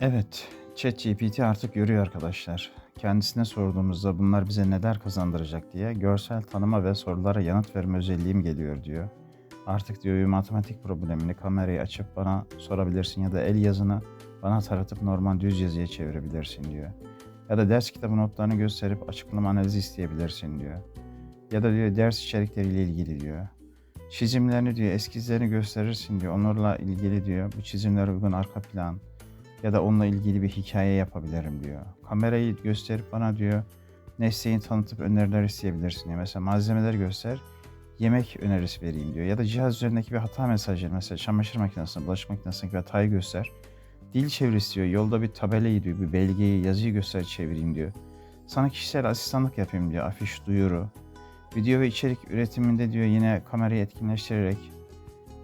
Evet, ChatGPT artık görüyor arkadaşlar. Kendisine sorduğumuzda bunlar bize neler kazandıracak diye görsel tanıma ve sorulara yanıt verme özelliğim geliyor diyor. Artık diyor matematik problemini kamerayı açıp bana sorabilirsin ya da el yazını bana taratıp normal düz yazıya çevirebilirsin diyor. Ya da ders kitabı notlarını gösterip açıklama analizi isteyebilirsin diyor. Ya da diyor ders içerikleriyle ilgili diyor. Çizimlerini diyor eskizlerini gösterirsin diyor. Onlarla ilgili diyor bu çizimlere uygun arka plan, ya da onunla ilgili bir hikaye yapabilirim diyor. Kamerayı gösterip bana diyor nesneyi tanıtıp öneriler isteyebilirsin diyor. Mesela malzemeleri göster, yemek önerisi vereyim diyor. Ya da cihaz üzerindeki bir hata mesajı mesela çamaşır makinesinde, bulaşık makinesindeki bir hatayı göster. Dil çevirisi diyor. Yolda bir tabelayı diyor, bir belgeyi, yazıyı göster çevireyim diyor. Sana kişisel asistanlık yapayım diyor. Afiş, duyuru. Video ve içerik üretiminde diyor yine kamerayı etkinleştirerek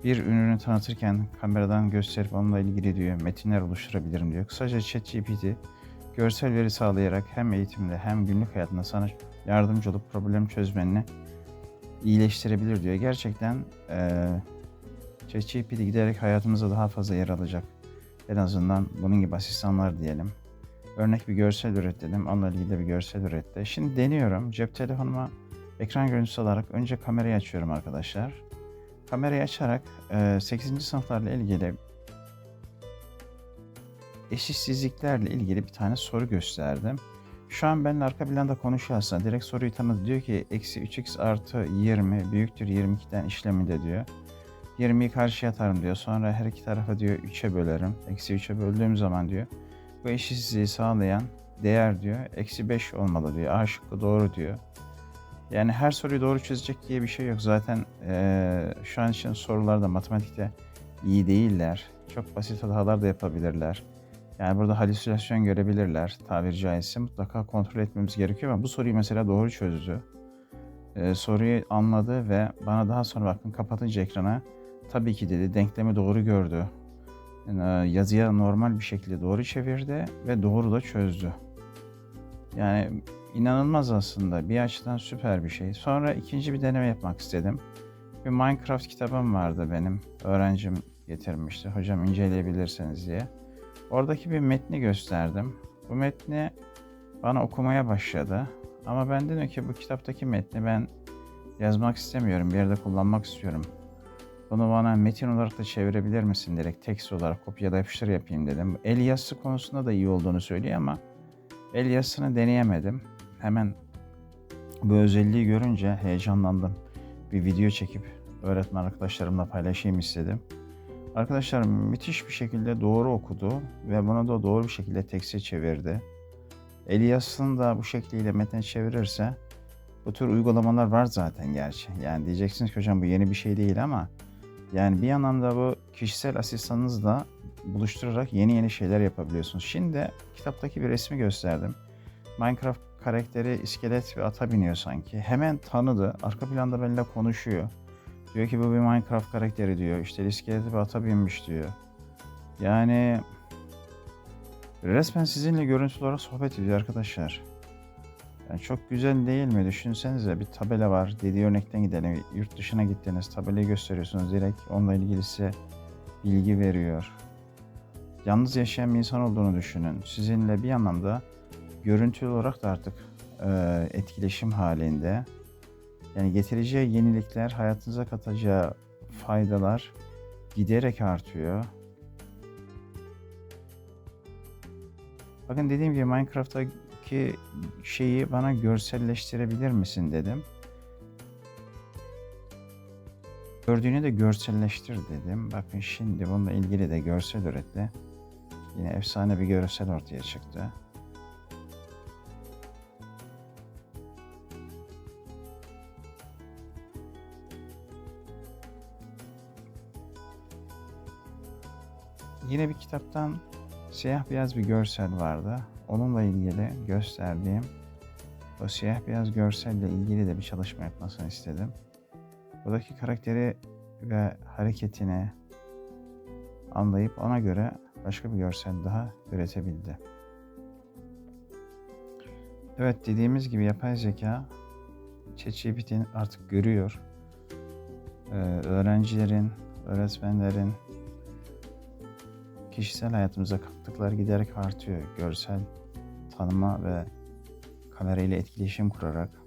bir ürünü tanıtırken kameradan gösterip onunla ilgili diyor metinler oluşturabilirim diyor. Kısaca ChatGPT görsel veri sağlayarak hem eğitimde hem günlük hayatında sana yardımcı olup problem çözmenini iyileştirebilir diyor. Gerçekten eee ChatGPT giderek hayatımızda daha fazla yer alacak. En azından bunun gibi asistanlar diyelim. Örnek bir görsel üret dedim. Onunla ilgili de bir görsel üretti. Şimdi deniyorum. Cep telefonuma ekran görüntüsü alarak önce kamerayı açıyorum arkadaşlar. Kamerayı açarak e, 8. sınıflarla ilgili eşitsizliklerle ilgili bir tane soru gösterdim. Şu an benimle arka planda konuşuyor. Direkt soruyu tanıdı. Diyor ki eksi 3x artı 20 büyüktür 22'den işleminde diyor. 20'yi karşıya atarım diyor. Sonra her iki tarafa diyor 3'e bölerim. Eksi 3'e böldüğüm zaman diyor. Bu eşitsizliği sağlayan değer diyor. Eksi 5 olmalı diyor. A şıkkı doğru diyor. Yani her soruyu doğru çözecek diye bir şey yok. Zaten eee, şu an için sorularda matematikte iyi değiller. Çok basit hatalar da yapabilirler. Yani burada halüsinasyon görebilirler tabiri caizse. Mutlaka kontrol etmemiz gerekiyor ama bu soruyu mesela doğru çözdü. Eee, soruyu anladı ve bana daha sonra bakın kapatınca ekrana tabii ki dedi denklemi doğru gördü. Yani, yazıya normal bir şekilde doğru çevirdi ve doğru da çözdü. Yani inanılmaz aslında. Bir açıdan süper bir şey. Sonra ikinci bir deneme yapmak istedim. Bir Minecraft kitabım vardı benim. Öğrencim getirmişti. Hocam inceleyebilirseniz diye. Oradaki bir metni gösterdim. Bu metni bana okumaya başladı. Ama ben dedim ki bu kitaptaki metni ben yazmak istemiyorum. Bir yerde kullanmak istiyorum. Bunu bana metin olarak da çevirebilir misin direkt tekst olarak kopyala yapıştır yapayım dedim. El yazısı konusunda da iyi olduğunu söylüyor ama el yazısını deneyemedim. Hemen bu özelliği görünce heyecanlandım. Bir video çekip öğretmen arkadaşlarımla paylaşayım istedim. Arkadaşlar müthiş bir şekilde doğru okudu ve bunu da doğru bir şekilde tekste çevirdi. El yazısını da bu şekliyle metne çevirirse bu tür uygulamalar var zaten gerçi. Yani diyeceksiniz ki hocam bu yeni bir şey değil ama yani bir anlamda bu kişisel asistanınızla buluşturarak yeni yeni şeyler yapabiliyorsunuz. Şimdi kitaptaki bir resmi gösterdim. Minecraft karakteri iskelet bir ata biniyor sanki. Hemen tanıdı. Arka planda benimle konuşuyor. Diyor ki bu bir Minecraft karakteri diyor. İşte iskelet bir ata binmiş diyor. Yani resmen sizinle görüntülü olarak sohbet ediyor arkadaşlar. Yani çok güzel değil mi? Düşünsenize bir tabela var. Dediği örnekten gidelim. Yurt dışına gittiniz. Tabelayı gösteriyorsunuz. Direkt onunla ilgili size bilgi veriyor. Yalnız yaşayan bir insan olduğunu düşünün. Sizinle bir anlamda görüntülü olarak da artık e, etkileşim halinde. Yani getireceği yenilikler, hayatınıza katacağı faydalar giderek artıyor. Bakın dediğim gibi Minecraft'taki şeyi bana görselleştirebilir misin dedim. Gördüğünü de görselleştir dedim. Bakın şimdi bununla ilgili de görsel üretti. Yine efsane bir görsel ortaya çıktı. Yine bir kitaptan siyah beyaz bir görsel vardı. Onunla ilgili gösterdiğim o siyah beyaz görselle ilgili de bir çalışma yapmasını istedim. Buradaki karakteri ve hareketini anlayıp ona göre başka bir görsel daha üretebildi. Evet dediğimiz gibi yapay zeka ChatGPT'nin artık görüyor. Ee, öğrencilerin, öğretmenlerin kişisel hayatımıza kattıkları giderek artıyor. Görsel tanıma ve kamerayla etkileşim kurarak